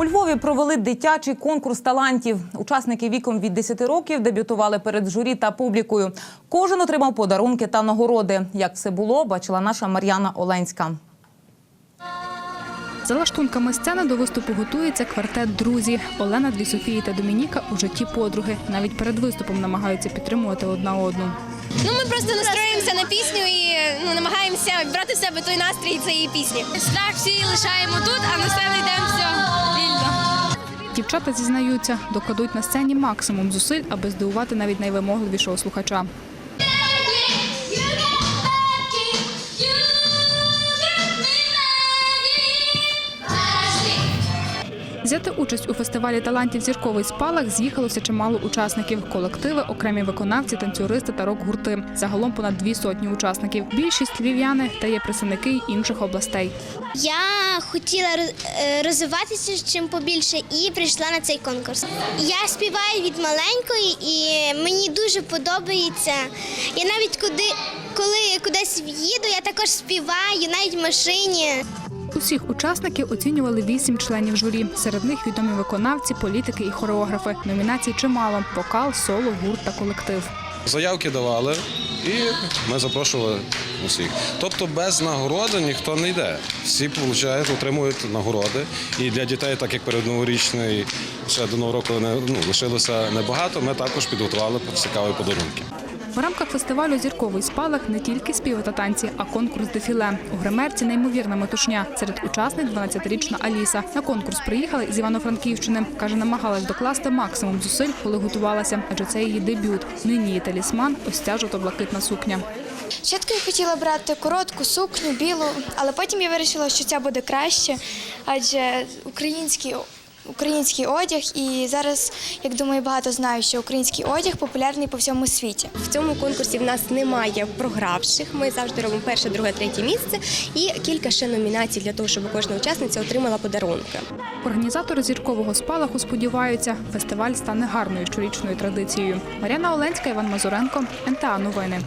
У Львові провели дитячий конкурс талантів. Учасники віком від 10 років дебютували перед журі та публікою. Кожен отримав подарунки та нагороди. Як все було, бачила наша Мар'яна Оленська. За лаштунками сцени до виступу готується квартет друзі. Олена, дві Софії та Домініка у житті подруги. Навіть перед виступом намагаються підтримувати одна одну. Ну, ми просто настроюємося на пісню і ну, намагаємося брати в себе той настрій цієї пісні. Страх всі лишаємо тут, а на сцену йдемо все. Дівчата зізнаються, докладуть на сцені максимум зусиль, аби здивувати навіть найвимогливішого слухача. Взяти участь у фестивалі талантів зірковий спалах з'їхалося чимало учасників: колективи, окремі виконавці, танцюристи та рок-гурти. Загалом понад дві сотні учасників. Більшість львів'яни та є представники інших областей. Я хотіла е, розвиватися чим побільше і прийшла на цей конкурс. Я співаю від маленької і мені дуже подобається. Я навіть куди, коли кудись їду, я також співаю, навіть в машині. Усіх учасників оцінювали вісім членів журі. Серед них відомі виконавці, політики і хореографи. Номінацій чимало: вокал, соло, гурт та колектив. Заявки давали і ми запрошували усіх. Тобто без нагороди ніхто не йде. Всі получають, отримують нагороди. І для дітей, так як перед новорічний ще до нового року не ну, лишилося небагато, ми також підготували цікаві подарунки. В рамках фестивалю Зірковий спалах не тільки співи та танці, а конкурс дефіле. У гримерці неймовірна метушня. Серед учасниць 12-річна Аліса. На конкурс приїхала із Івано-Франківщини. Каже, намагалась докласти максимум зусиль, коли готувалася, адже це її дебют. Нині її талісман ось ця жовто-блакитна сукня. Спочатку я хотіла брати коротку сукню, білу, але потім я вирішила, що ця буде краще, адже український, український одяг, і зараз, як думаю, багато знають, що український одяг популярний по всьому світі. В цьому конкурсі в нас немає програвших. Ми завжди робимо перше, друге, третє місце і кілька ще номінацій для того, щоб кожна учасниця отримала подарунки. Організатори зіркового спалаху сподіваються, фестиваль стане гарною щорічною традицією. Мар'яна Оленська, Іван Мазуренко, НТА Новини.